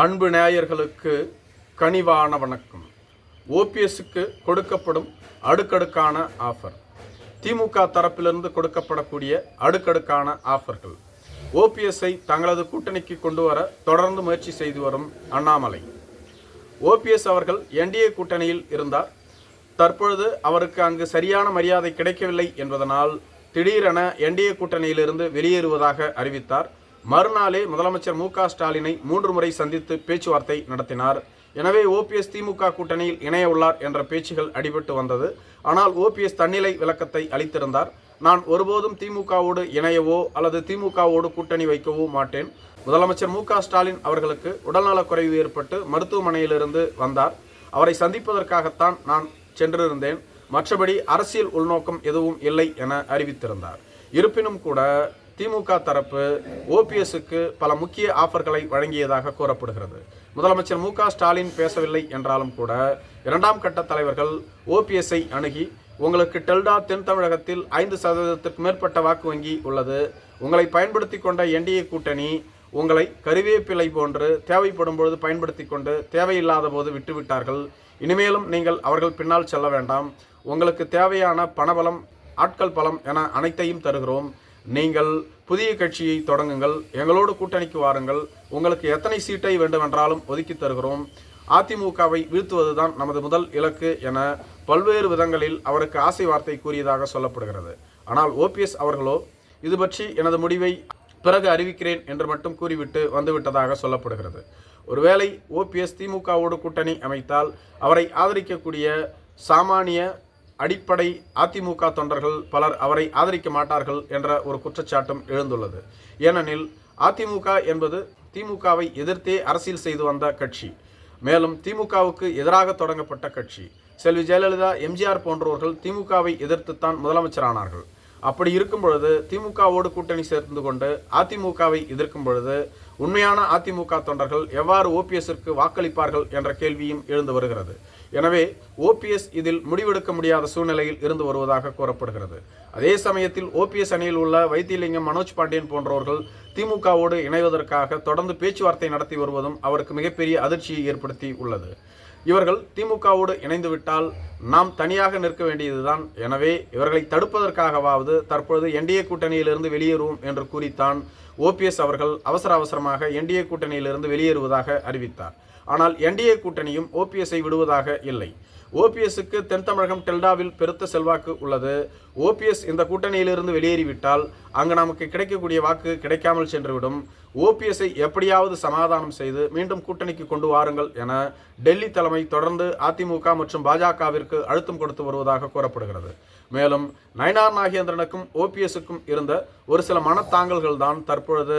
அன்பு நேயர்களுக்கு கனிவான வணக்கம். ஓபிஎஸ்க்கு கொடுக்கப்படும் அடுக்கடுக்கான ஆஃபர் திமுக தரப்பிலிருந்து கொடுக்கப்படக்கூடிய அடுக்கடுக்கான ஆஃபர்கள் ஓபிஎஸ்ஐ தங்களது கூட்டணிக்கு கொண்டு வர தொடர்ந்து முயற்சி செய்து வரும் அண்ணாமலை. ஓபிஎஸ் அவர்கள் என்டிஏ கூட்டணியில் இருந்தார். தற்பொழுது அவருக்கு அங்கு சரியான மரியாதை கிடைக்கவில்லை என்பதனால் திடீரென என்டிஏ கூட்டணியிலிருந்து வெளியேறுவதாக அறிவித்தார். மறுநாளே முதலமைச்சர் மு க ஸ்டாலினை மூன்று முறை சந்தித்து பேச்சுவார்த்தை நடத்தினார். எனவே ஓபிஎஸ் திமுக கூட்டணியில் இணைய உள்ளார் என்ற பேச்சுகள் அடிபட்டு வந்தது. ஆனால் ஓபிஎஸ் தன்னிலை விளக்கத்தை அளித்திருந்தார். நான் ஒருபோதும் திமுகவோடு இணையவோ அல்லது திமுகவோடு கூட்டணி வைக்கவோ மாட்டேன். முதலமைச்சர் மு க ஸ்டாலின் அவர்களுக்கு உடல்நலக்குறைவு ஏற்பட்டு மருத்துவமனையிலிருந்து வந்தார். அவரை சந்திப்பதற்காகத்தான் நான் சென்றிருந்தேன். மற்றபடி அரசியல் உள்நோக்கம் எதுவும் இல்லை என அறிவித்திருந்தார். இருப்பினும் கூட திமுக தரப்பு ஓபிஎஸ்க்கு பல முக்கிய ஆஃபர்களை வழங்கியதாக கூறப்படுகிறது. முதலமைச்சர் மு ஸ்டாலின் பேசவில்லை என்றாலும் கூட இரண்டாம் கட்ட தலைவர்கள் ஓபிஎஸ்ஐ அணுகி உங்களுக்கு டெல்டா தென் தமிழகத்தில் ஐந்து சதவீதத்திற்கு மேற்பட்ட வாக்கு வங்கி உள்ளது. உங்களை பயன்படுத்தி கொண்ட என்டிஏ கூட்டணி உங்களை கருவேப்பிலை போன்று தேவைப்படும் பொழுது பயன்படுத்தி கொண்டு தேவையில்லாத போது விட்டுவிட்டார்கள். இனிமேலும் நீங்கள் அவர்கள் பின்னால் செல்ல வேண்டாம். உங்களுக்கு தேவையான பணபலம் ஆட்கள் பலம் என அனைத்தையும் தருகிறோம். நீங்கள் புதிய கட்சியை தொடங்குங்கள் எங்களோடு கூட்டணிக்கு வாருங்கள் உங்களுக்கு எத்தனை சீட்டை வேண்டுமென்றாலும் ஒதுக்கி தருகிறோம். அதிமுகவை வீழ்த்துவதுதான் நமது முதல் இலக்கு என பல்வேறு விதங்களில் அவருக்கு ஆசை வார்த்தை கூறியதாக சொல்லப்படுகிறது. ஆனால் ஓபிஎஸ் அவர்களோ இது பற்றி எனது முடிவை பிறகு அறிவிக்கிறேன் என்று மட்டும் கூறிவிட்டு வந்துவிட்டதாக சொல்லப்படுகிறது. ஒருவேளை ஓபிஎஸ் திமுகவோடு கூட்டணி அமைத்தால் அவரை ஆதரிக்கக்கூடிய சாமானிய அடிப்படை அதிமுக தொண்டர்கள் பலர் அவரை ஆதரிக்க மாட்டார்கள் என்ற ஒரு குற்றச்சாட்டும் எழுந்துள்ளது. ஏனெனில் அதிமுக என்பது திமுகவை எதிர்த்தே அரசியல் செய்து வந்த கட்சி. மேலும் திமுகவுக்கு எதிராக தொடங்கப்பட்ட கட்சி. செல்வி ஜெயலலிதா எம்ஜிஆர் போன்றவர்கள் திமுகவை எதிர்த்துத்தான் முதலமைச்சரானார்கள். அப்படி இருக்கும் பொழுது திமுகவோடு கூட்டணி சேர்ந்து கொண்டு அதிமுகவை எதிர்க்கும் பொழுது உண்மையான அதிமுக தொண்டர்கள் எவ்வாறு ஓபிஎஸ்ற்கு வாக்களிப்பார்கள் என்ற கேள்வியும் எழுந்து வருகிறது. எனவே ஓபிஎஸ் இதில் முடிவெடுக்க முடியாத சூழ்நிலையில் இருந்து வருவதாக கூறப்படுகிறது. அதே சமயத்தில் ஓபிஎஸ் அணியில் உள்ள வைத்தியலிங்கம் மனோஜ் பாண்டியன் போன்றவர்கள் திமுகவோடு இணைவதற்காக தொடர்ந்து பேச்சுவார்த்தை நடத்தி வருவதும் அவருக்கு மிகப்பெரிய அதிர்ச்சியை ஏற்படுத்தி உள்ளது. இவர்கள் திமுகவோடு இணைந்துவிட்டால் நாம் தனியாக நிற்க வேண்டியதுதான். எனவே இவர்களை தடுப்பதற்காகவாவது தற்பொழுது என்டிஏ கூட்டணியிலிருந்து வெளியேறுவோம் என்று கூறித்தான் ஓபிஎஸ் அவர்கள் அவசர அவசரமாக என்டிஏ கூட்டணியிலிருந்து வெளியேறுவதாக அறிவித்தார். ஆனால் என்டிஏ கூட்டணியும் ஓபிஎஸ்ஐ விடுவதாக இல்லை. ஓபிஎஸ்க்கு தென் தமிழகம் டெல்டாவில் பெருத்த செல்வாக்கு உள்ளது. ஓபிஎஸ் இந்த கூட்டணியிலிருந்து வெளியேறிவிட்டால் அங்கு நமக்கு கிடைக்கக்கூடிய வாக்கு கிடைக்காமல் சென்றுவிடும். ஓபிஎஸ்ஐ எப்படியாவது சமாதானம் செய்து மீண்டும் கூட்டணிக்கு கொண்டு வாருங்கள் என டெல்லி தலைமை தொடர்ந்து அதிமுக மற்றும் பாஜகவிற்கு அழுத்தம் கொடுத்து வருவதாக கூறப்படுகிறது. மேலும் நயனார் நாகேந்திரனுக்கும் ஓபிஎஸ்க்கும் இருந்த ஒரு சில மனத்தாங்கல்கள் தான் தற்பொழுது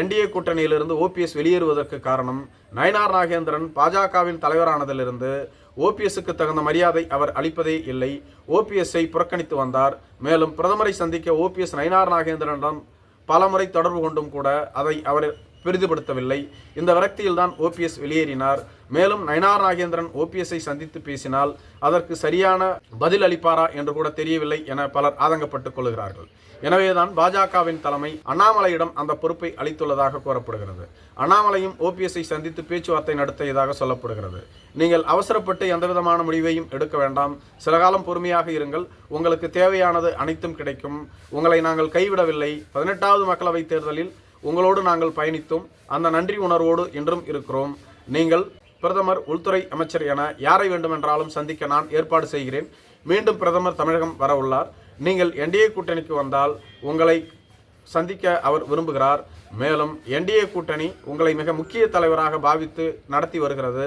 என்டிஏ கூட்டணியிலிருந்து ஓபிஎஸ் வெளியேறுவதற்கு காரணம். நயனார் நாகேந்திரன் பாஜகவின் தலைவரானதிலிருந்து ஓபிஎஸ்க்கு தகுந்த மரியாதை அவர் அளிப்பதே இல்லை. ஓபிஎஸ்ஐ புறக்கணித்து வந்தார். மேலும் பிரதமரை சந்திக்க ஓபிஎஸ் நயனார் நாகேந்திரனிடம் பலமுறை தொடர்பு கொண்டும் கூட அதை அவர் பெரிதுபடுத்தவில்லை. இந்த விரக்தியில் தான் ஓபிஎஸ் வெளியேறினார். மேலும் நயனார் நாகேந்திரன் ஓபிஎஸ்ஐ சந்தித்து பேசினால் அதற்கு சரியான பதில் அளிப்பாரா என்று கூட தெரியவில்லை என பலர் ஆதங்கப்பட்டுக் கொள்கிறார்கள். எனவேதான் பாஜகவின் தலைமை அண்ணாமலையிடம் அந்த பொறுப்பை அளித்துள்ளதாக கூறப்படுகிறது. அண்ணாமலையும் ஓபிஎஸ்ஐ சந்தித்து பேச்சுவார்த்தை நடத்தியதாக சொல்லப்படுகிறது. நீங்கள் அவசரப்பட்டு எந்தவிதமான முடிவையும் எடுக்க வேண்டாம். சில காலம் பொறுமையாக இருங்கள். உங்களுக்கு தேவையானது அனைத்தும் கிடைக்கும். உங்களை நாங்கள் கைவிடவில்லை. பதினெட்டாவது மக்களவைத் தேர்தலில் உங்களோடு நாங்கள் பயணித்தோம். அந்த நன்றி உணர்வோடு இன்றும் இருக்கிறோம். நீங்கள் பிரதமர் உள்துறை அமைச்சர் என யாரை வேண்டுமென்றாலும் சந்திக்க நான் ஏற்பாடு செய்கிறேன். மீண்டும் பிரதமர் தமிழகம் வர உள்ளார். நீங்கள் என்டிஏ கூட்டணிக்கு வந்தால் உங்களை சந்திக்க அவர் விரும்புகிறார். மேலும் என்டிஏ கூட்டணி உங்களை மிக முக்கிய தலைவராக பாவித்து நடத்தி வருகிறது.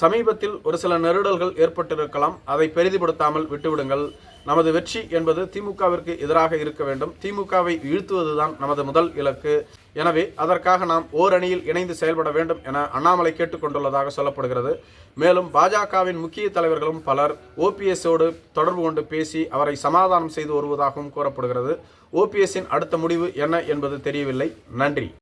சமீபத்தில் ஒரு சில நெருடல்கள் ஏற்பட்டிருக்கலாம். அதை பெரிதிப்படுத்தாமல் விட்டுவிடுங்கள். நமது வெற்றி என்பது திமுகவிற்கு எதிராக இருக்க வேண்டும். திமுகவை வீழ்த்துவதுதான் நமது முதல் இலக்கு. எனவே அதற்காக நாம் ஓரணியில் இணைந்து செயல்பட வேண்டும் என அண்ணாமலை கேட்டுக்கொண்டுள்ளதாக சொல்லப்படுகிறது. மேலும் பாஜகவின் முக்கிய தலைவர்களும் பலர் ஓபிஎஸோடு தொடர்பு கொண்டு பேசி அவரை சமாதானம் செய்து வருவதாகவும் கூறப்படுகிறது. ஓபிஎஸ்ஸின் அடுத்த முடிவு என்ன என்பது தெரியவில்லை. நன்றி.